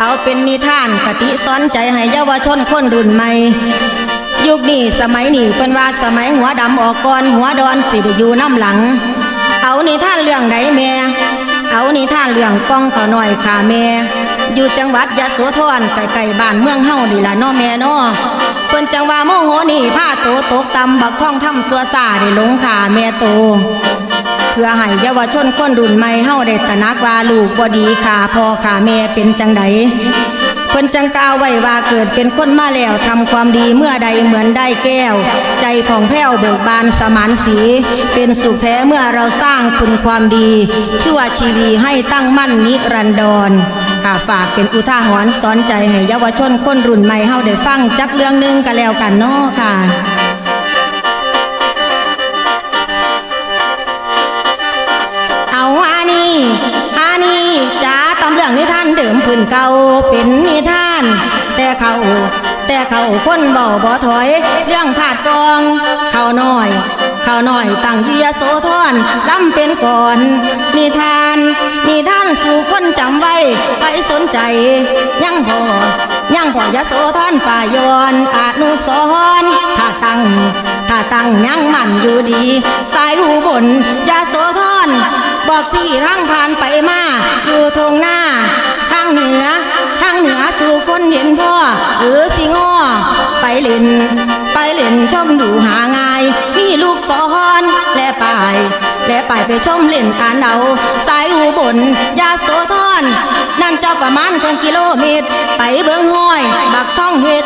เอาเป็นนิทานกติสอนใจให้เยาวชนคนรุ่นใหม่ ยุคนี้สมัยนี้เป็นว่าสมัยหัวดำออกก่อนหัวดอนสิได้อยู่น้ำหลัง เอานิทานเรื่องไหนแม่ เอานิทานเรื่องกองขอหน่อยขาแม่ อยู่จังหวัดยะโสธรไกลๆบ้านเมืองเฮาดีละน้อแม่น้อเพิ่นจังว่าโมโหนี่ผ้าโตตกตำบักท่องทำสัวซาได้หลงขาแม่โต เพื่อให้เยาวชนคนรุ่นใหม่เฮาได้ตระหนักว่าลูกบ่ดีขาพ่อขาแม่เป็นจังได เพิ่นจังกล่าวไว้ว่าเกิดเป็นคนมาแล้วทำความดีเมื่อใดเหมือนได้แก้ว ใจผ่องแผ้วเบิกบานสมานสี เป็นสุขแท้เมื่อเราสร้างคุณความดี ชั่วชีวีให้ตั้งมั่นนิรันดรค่ะฝากเป็นอุทาหรณ์สอนใจให้เยาวชนคนรุ่นใหม่เฮาได้ฟังจักเรื่องหนึงก็แล้วกันเนาะค่ะ เดิมพื้นเก่าเป็นนิทาน แต่เขาแต่เขาคนเบาบ่ถอย เรื่องถาดกอง เขาน้อย เขาน้อยตั้งอยุยโสธรลำเป็นก่อนนิทานนิทานสู่คนจำไว้ไปสนใจ ยังพอยังพอยโสธรฝ่ายอนอนุสรณ์ถ้าตั้งถ้าตั้งยังมั่นอยู่ดี สายหูบนยาโสธรบอกสี่ทางผ่านไปมาอยู่ทงหน้า เหนือ ทางเหนือสู่คนเห็นพ่อ หรือสิงอไปเล่น ไปเล่นชมดูหาง่าย มีลูกสอนและปายและไปไปชมเล่นอ่านเอาสายอูบลยาโสธรนั่นเจ้าประมาณเกินกิโลเมตร ไปเบิ่งห้อย บักท่องเห็ด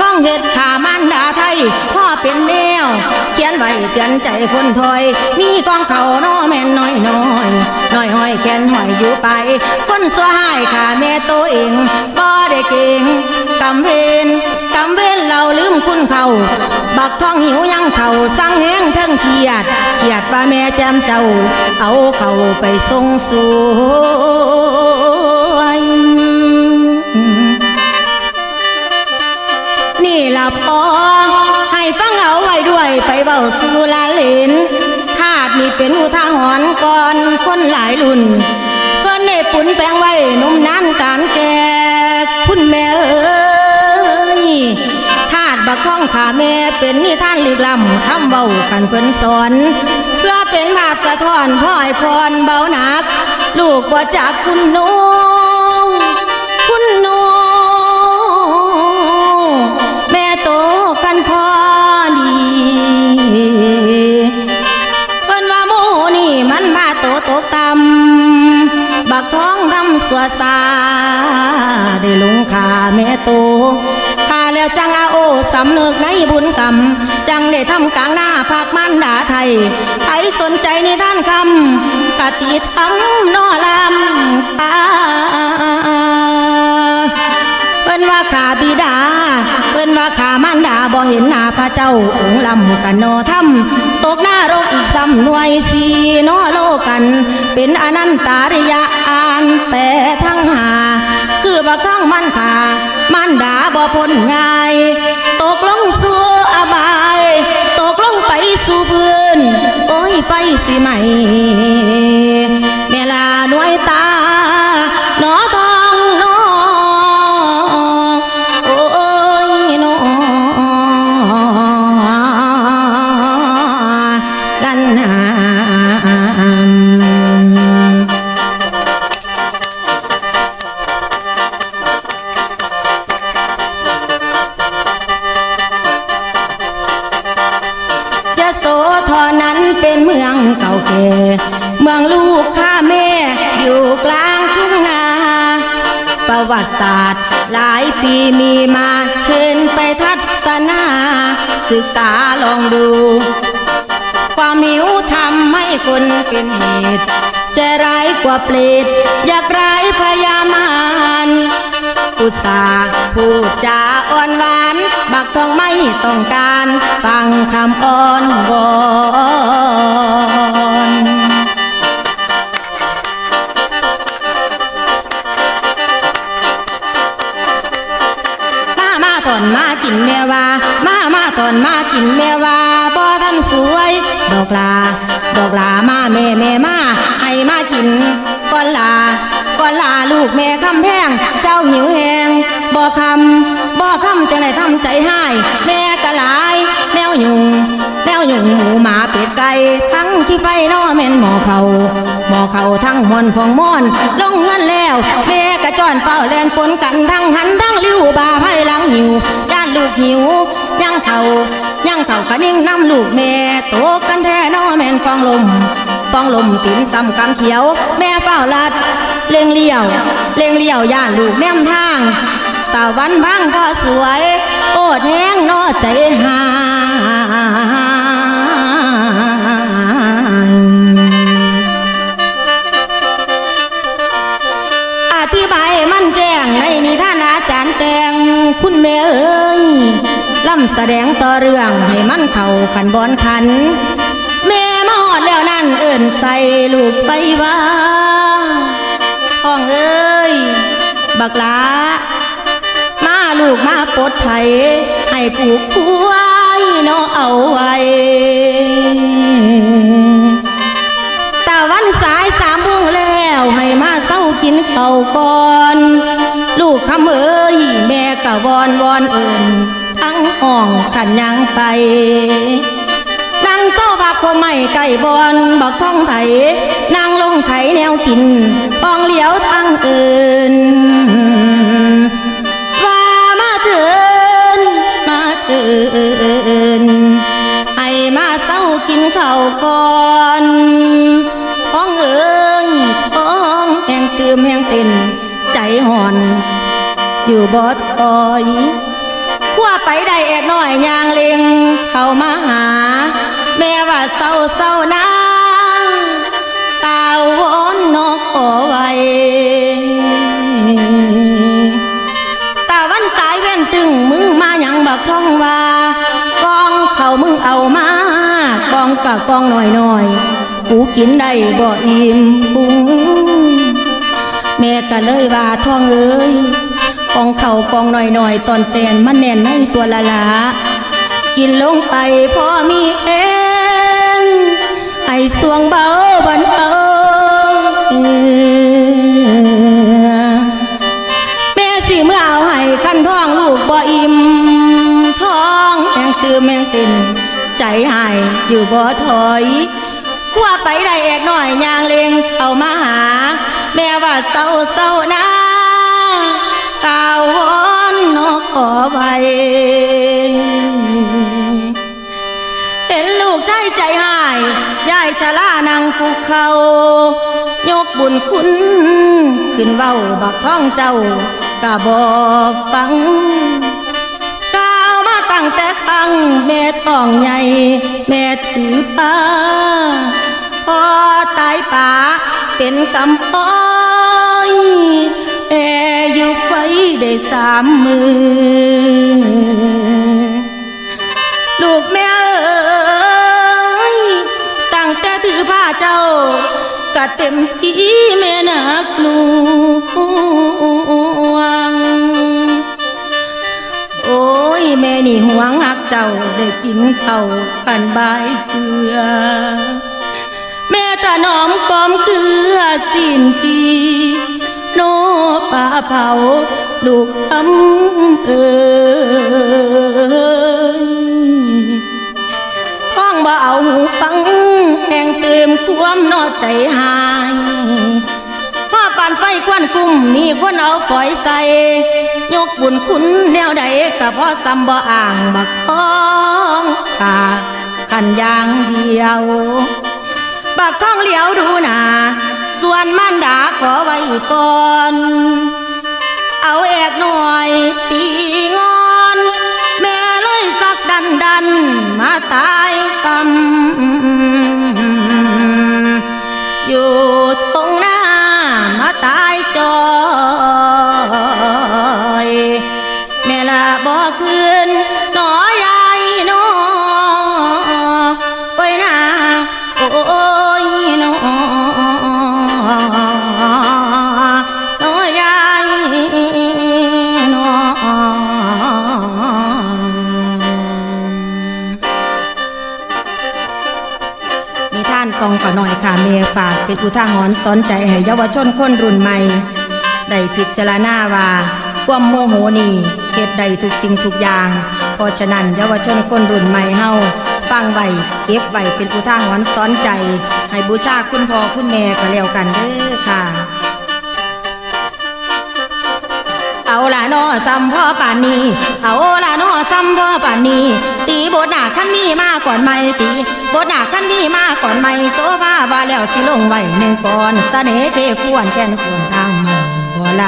ท่องเห็ดขามันดาไทยพ่อเป็นแนวเขียนไว้เตือนใจคนถอย มีกองเขาน้อแม่นน้อยน้อยน้อยห้อยแขนห้อยอยู่ไป คนสัวหายขาแม่ตัวเองบ่ได้เก่งกำเวนกำเวนเราลืมคุณเขาบักท่องหิวยังเขาสั่งแห้งทั้งเกียดเกียดว่าแม่แจมเจ้า เอาเขาไปทรงสู ไว้ด้วยไปเบาสู่ลาเลนธาตุนี่เป็นอุทาหรณ์ก่อนคนหลายรุ่นเพิ่นได้ปุ่นแปลงไว้นุ่มนั้นการแก่คุณแม่เอ้ยธาตุบักข้องขาแม่เป็นนิทานลึกล้ำคำเบากันเพิ่นสอนเพื่อเป็นภาพสะท้อนพ่อยพรเบาหนัก ลูกบ่จากคุณโน สวซาได้ลุงขาแม่โตพาแล้วจังอาโอสำนึกในบุญกรรม จังได้ทำกลางหน้าภาคมันดาไทยไปสนใจในท่านคำกติทำนอลำตาเพิ่นว่าขาบิดา เพิ่นว่าขามารดาบ่เห็นหน้าพระเจ้าองค์ลำกันโนธรรมตกหน้าโรคอีกซ้ำหน่วยสีนอโลกัน เป็นอนันตาริยะ อานแปรทั้งหา คือบักท้องมันขามันดาบ่พ้นง่าย ตกลงสู่อบาย ตกลงไปสู่พื้น โอ้ยไฟสิไหม ศาสตร์ หลายปีมีมาเชิญไปทัศนา ศึกษาลองดู ความหิวทำให้คนเป็นเหตุจะร้ายกว่าเปรตอยากร้ายพยามารอุตส่าพูดจาอ่อนหวาน บักทองไม่ต้องการ ฟังคำอ้อนวอน อนมากินแม่ว่าบ่ท่านสวย ดอกลา ดอกลามาแม่แม่มาให้มากินก่อนลาก่อนลาลูกแม่คำแพงเจ้าหิวแหงบ่คำบ่คำจังได้ทำใจให้แม่กะหลายแนวยุงแนวยุงหมูหมาเป็ดไก่ทั้งที่ไฟนอแม่นหมอเขาหมอเขาทั้งมอนพองมอนลงเงินแล้วแม่กะจอนเฝ้าแลนปนกันทั้งหันทั้งลิ้วบาไผ่หลังหิวย่านลูกหิว เขายังเขากะนิ่งน้ำลูกแม่โตกันแท้นอแม่นฟองลมฟองลมตินซ้ำกำเขียว แม่เฝ้าลัดเล็งเลี้ยวเล็งเลี้ยวย่านลูกแนมทางตาวันบ้างพ่อสวย โอดแห้งนอใจหาอธิบายให้มันแจ้งในนิทานอาจารย์แตงคุณแม่เอ้ย ล่ำแสดงต่อเรื่องให้มันเข้าขันบอนขัน แม่มาหอดแล้วนั่นเอิ่นใส่ลูกไปว่าห้องเอ้ย บักลามาลูกมาปดไถให้ปลูกควายเนาะเอาไว้ตาวันสายสามโมงแล้วให้มาเศร้ากินเข้าก่อน ลูกคำเอ้ย แม่กะวอนวอนเอิ่น ห้องขันยังไปนั่งเศร้าบักก็ไม่ไก่บอนบักท้องไถนั่งลงไถแนวกินปองเหลียวทางอื่นว่ามาเถินมาเถินให้มาเศร้ากินข้าวก่อนห้องเอ้ยห้องแห่งตื่มแห่งเต้นใจห่อน อยู่บอดคอย ขัวไปได้แอกน้อยยางเลงเข้ามาหา แม่ว่าเศร้าเศร้านะกาวอนนอกขอไว้ตาวันสายเว้นตึงมึงมาหยังบักท่องว่ากองเขามึงเอามากองกะกองหน่อยหน่อยกูกินได้บ่อิ่มปุงแม่ก็เลยว่าท่องเอ้ย องเขากองหน่อยหน่อยๆตอนแตนมันแน่นในตัวละละกินลงไปพอมีเองไอ้สวงเบาบันเทาแม่สิเมื่อเอาให้คันท้องลูกบ่อิ่มท้องแองตือแมงตินใจหายอยู่บ่ถอยขั้วไปได้แอกหน่อยยางเลงเอามาหา แม่ว่าเศร้าเศร้าายชะลานังภูเขา ยกบุญคุณ ขึ้นเว้าบักท้องเจ้ากะบอกฟังก้าวมาตั้งแต่ครั้งแม่ท้องใหญ่ แม่ถือป้าพอตายป่าเป็นกำปอยแออยู่ไฟได้สามมือ ลูกแม่ เจ้าก็เต็มที่แม่นักหลวง โอ้ยแม่นี่หวงหักเจ้าได้กินข้ากันบายเกลือ แม่ถนอมกอมเกลือสิ้นจีโนป่าเผาลูกทำเอ้ยท้องบ่เอาหูฟัง แห่งเติมความนอใจหายพ่อปานไฟควันกุ้มมีคนเอาฝอยใส่ยกบุญคุณแนวใดกับพ่อซ้ำบ่อ่างบักท้องขาขันยางเดียว บักท้องเหลียวดูหนาส่วนมันดาขอไว้ก่อน เอาแอกหน่อยตีงอน แม่เลยสักดันดันมาตา ฝากเป็นอุทาหรณ์สอนใจให้เยาวชนคนรุ่นใหม่ได้พิจารณาว่าความโมโหนี่เหตุใดทุกสิ่งทุกอย่าง เพราะฉะนั้นเยาวชนคนรุ่นใหม่เฮาฟังไว้เก็บไว้เป็นอุทาหรณ์สอนใจ ให้บูชาคุณพ่อคุณแม่ก็แล้วกันเด้อค่ะ เอาละนอซ้ำพ่อป่านนี้ เอาละนอซ้ำพ่อป่านนี้ ตีบทหนาขั้นนี้มา ก่อนไม่ตีบทหนักขั้นนี้มาก่อนไม่โซฟาว่าแล้วสิลงไว้หนึ่งก่อนเสน่ห์เคควรแก่นส่วนทางม่บ่ไหล